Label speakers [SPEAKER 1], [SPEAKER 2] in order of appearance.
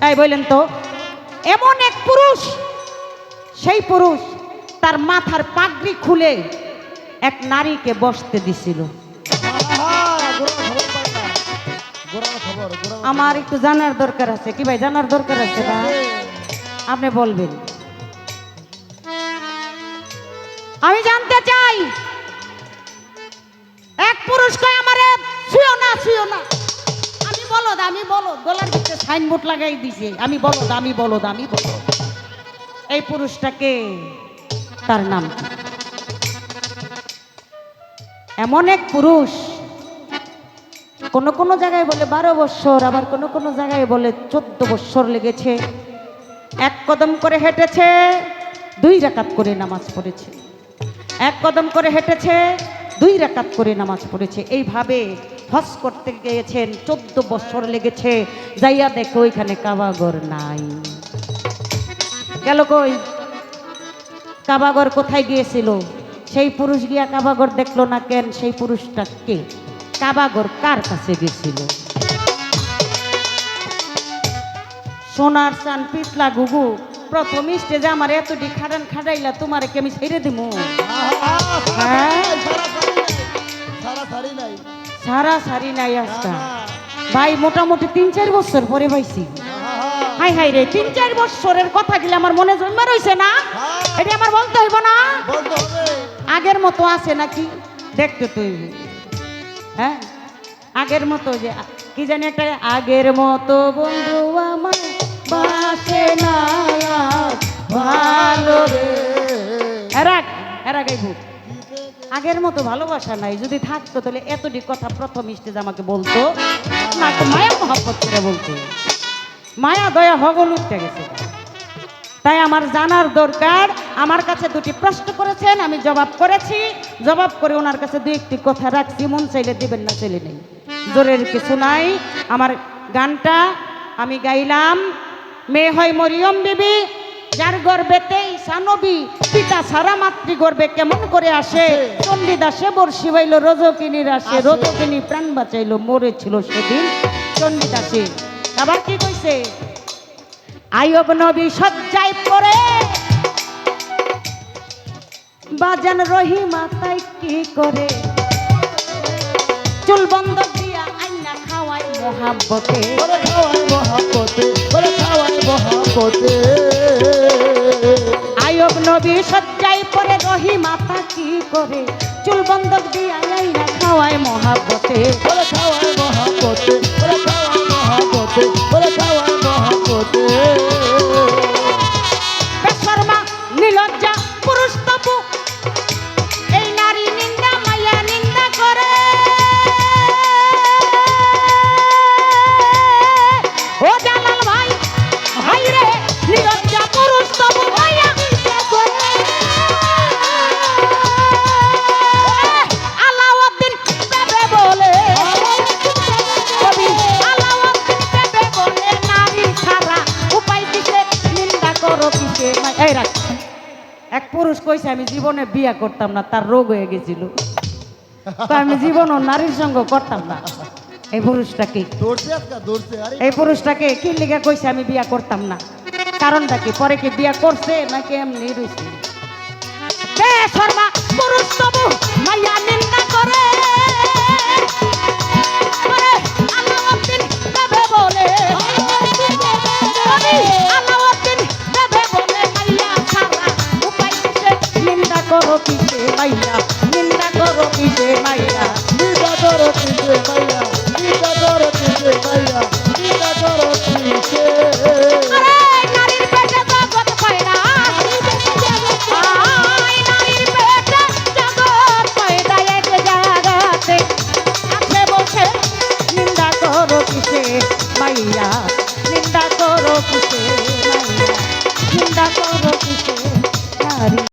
[SPEAKER 1] তাই বললেন তো, এমন এক পুরুষ, সেই পুরুষ তার মাথার পাগড়ি খুলে এক নারীকে বসতে দিছিল। আমার একটু জানার দরকার আছে। কি ভাই, জানার দরকার আছে না আপনি বলবেন। আমি জানতে চাই, এক পুরুষ কয় আমারে না আমি বলো আমি বলো ভিতরে সাইনবোর্ড লাগাই দিছে। আমি বলো দামি বলো দামি বলো এই পুরুষটাকে তার নাম এমন এক পুরুষ কোন কোন জায়গায় বলে বারো বৎসর আবার কোন কোন জায়গায় বলে চোদ্দ বৎসর লেগেছে। এক কদম করে হেঁটেছে, দুই রাকাত করে নামাজ পড়েছে। এক কদম করে হেঁটেছে, দুই রাকাত করে নামাজ পড়েছে। এইভাবে হজ করতে গিয়েছেন চোদ্দ বছর লেগেছে যাইয়া দেখো ওইখানে কাবাগর নাই। গেল কই? কাবাগর কোথায় গিয়েছিল? সেই পুরুষ গিয়া কাবাগর দেখল না কেন? সেই পুরুষটা কে? কাবাগর কার কাছে গেছিল সোনার চান পিতলা গুগু প্রথম স্টেজে আমার এতটি খাটান খাটাইলা তোমার কি আমি ছেড়ে দিব হ্যাঁ? সারা সারি নাই আজকা। ভাই, মোটামুটি তিন চার বছর পরে পাইছি। হাই হাই রে, তিন চার বছরের কথা গেলে আমার মনে জন্মে রয়েছে না? এটা আমার বলতে হইব না? আগের মতো আছে নাকি? দেখতে তুই হ্যাঁ? আগের মতো যে, কি জানি একটা আগের মতো বন্ধু আমার বাসে না ভালো রে। এরা এরা গাইব আগের মতো ভালোবাসা নাই। যদি থাকতো তাহলে এতটি কথা প্রথম স্টেজ আমাকে বলতো। না মায়া মহাব্বত করে বলতো। মায়া, দয়া, হগল উঠতে গেছে। তাই আমার জানার দরকার, আমার কাছে দুটি প্রশ্ন করেছেন, আমি জবাব করেছি। জবাব করে ওনার কাছে দুই একটি কথা রাখছি। মন চাইলে দিবেন না, চাইলে নেই। জোরের কিছু নাই। আমার গানটা আমি গাইলাম। মেয়ে হয় মরিয়ম বিবি, যার গর্বেতে ঈশানবী পিতা সারা মাতৃ গর্বে কেমন করে আসে? চণ্ডীদাসে বর্ষি বাইল রজকিনীর আসে। রজকিনী প্রাণ বাঁচাইলো মরেছিল সেদিন চণ্ডীদাসে। আবার কি কইছে? আয়ব নবী সজ্জায় পড়ে। বাজান রহি মাথায় কি করে? চুল বন্ধ দিয়া আইনা খাওয়াই মহাব্বতে। আয়ব নবী সজ্জাই পরে রহি মাথা কি করে? চুল বন্ধ দিয়া আইনা খাওয়াই মহাব্বতে। বেশর্মা কিসে এই এক পুরুষ কইছে আমি জীবনে বিয়া করতাম না তার রোগ হয়ে গেছিল। তো আমি ও নারীর সঙ্গ করতাম না। এই পুরুষটাকে এই পুরুষটাকে কি? লিখে কইছে আমি বিয়া করতাম না। কারণটা কি? পরে কি বিয়া করছে নাকি এমনি রয়েছে শর্মা? পুরুষ তবু নিন্দা করো কিসে মাইয়া? নিন্দা করো কিসে মাইয়া? নারীর পেটে জগৎ পয়দা এক জায়গাতে। আছে বসে নিন্দা করো কিসে মাইয়া? নিন্দা করো কিসে মাইয়া? নিন্দা করো কিসে